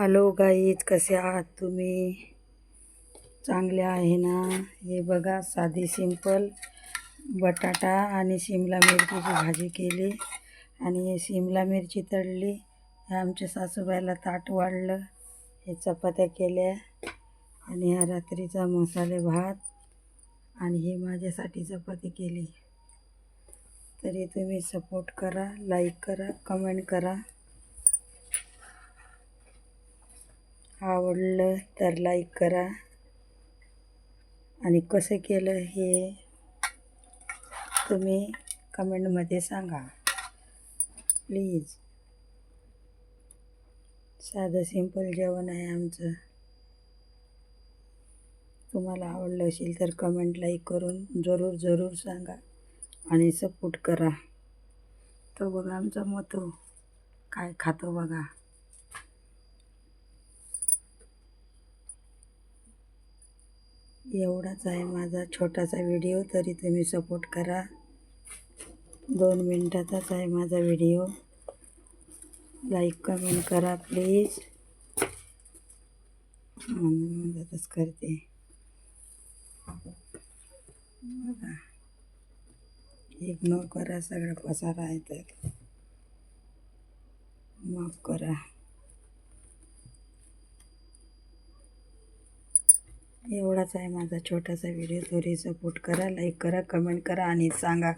Hello guys कसे आहात तुम्ही? चांगले आहे ना? हे बघा साधी सिंपल. बटाटा आणि शिमला मिरचीची भाजी केली आणि हे शिमला मिरची तळली. हे आमच्या सासूबाईला ताट वाढलं. हे चपात्या केल्या आणि ह्या रात्रीचा मसाले भात आणि हे माझ्यासाठी चपाती केली. तरी तुम्ही सपोर्ट करा लाईक करा कमेंट करा. आवडलं तर लाईक करा. आणि कसं केलं हे तुम्ही कमेंटमध्ये सांगा. प्लीज साधं सिंपल जेवण आहे आमचं. तुम्हाला आवडलं असेल तर कमेंट लाईक करून जरूर जरूर सांगा आणि सपोर्ट करा. तो बघा आमचा मतो. काय खातो बघा. एवढाच आहे माझा छोटासा व्हिडिओ तरी तुम्ही सपोर्ट करा. दोन मिनटाचाच आहे माझा व्हिडिओ. लाईक कमेंट करा प्लीज मदतच करते. बघा. इग्नोर करा सगळं पसारा आहे तर. माफ करा. एवढाच आहे माझा छोटासा व्हिडिओ थोडी सपोर्ट करा लाईक करा कमेंट करा आणि सांगा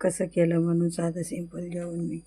कसं केलं म्हणून साधं सिंपल जेवण मी.